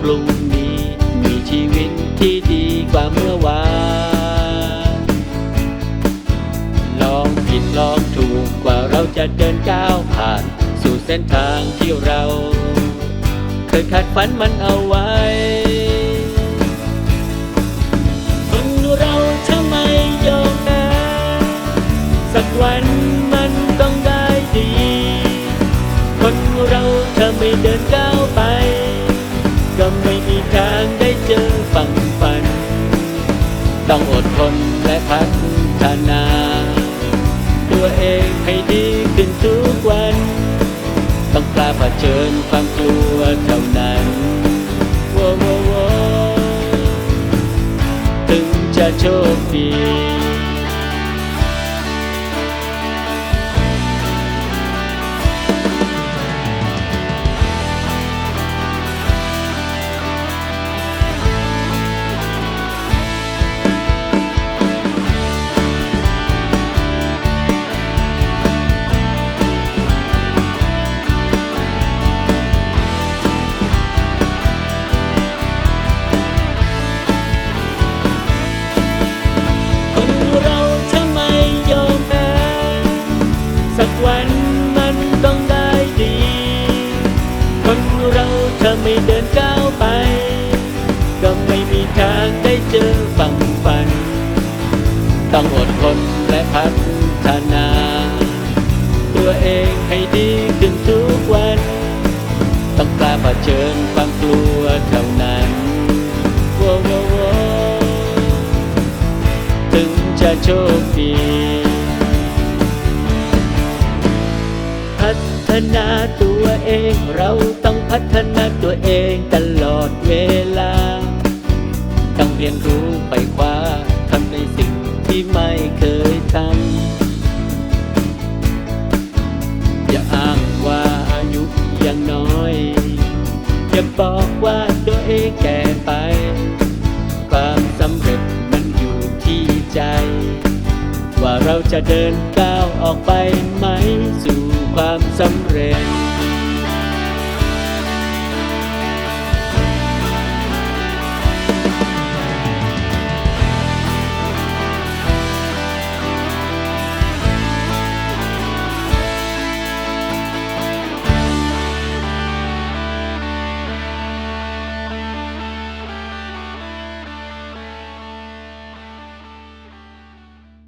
พรุ่งนี้ มีชีวิตที่ดีกว่าเมื่อวานลองผิดลองถูกกว่าเราจะเดินก้าวผ่าน สู่เส้นทางที่เรา เคยคาดฝันมันเอาไว้สักวันมันต้องได้ดี คนเราเธอไม่เดินก้าว เชิญความกลัวเท่านั้นววว้าวว้าวถึงจะโชคดี ไม่เดินก้าวไป ก็ไม่มีทางได้เจอฝั่งฝัน ต้องอดทนและพัฒนา ตัวเองให้ดีขึ้นทุกวัน ต้องกล้าเผชิญความกลัวเท่านั้นว้าวว้าวว้าวถึงจะโชคดีพัฒนาตัวเองเราต้องพัฒนา ตัวเองตลอดเวลา ต้องเรียนรู้ไปคว้าทำในสิ่งที่ไม่เคยทำ อย่าอ้างว่าอายุยังน้อย อย่าบอกว่าตัวเองแก่ไป ความสำเร็จมันอยู่ที่ใจ ว่าเราจะเดินก้าวออกไปไหมสู่ความสำเร็จ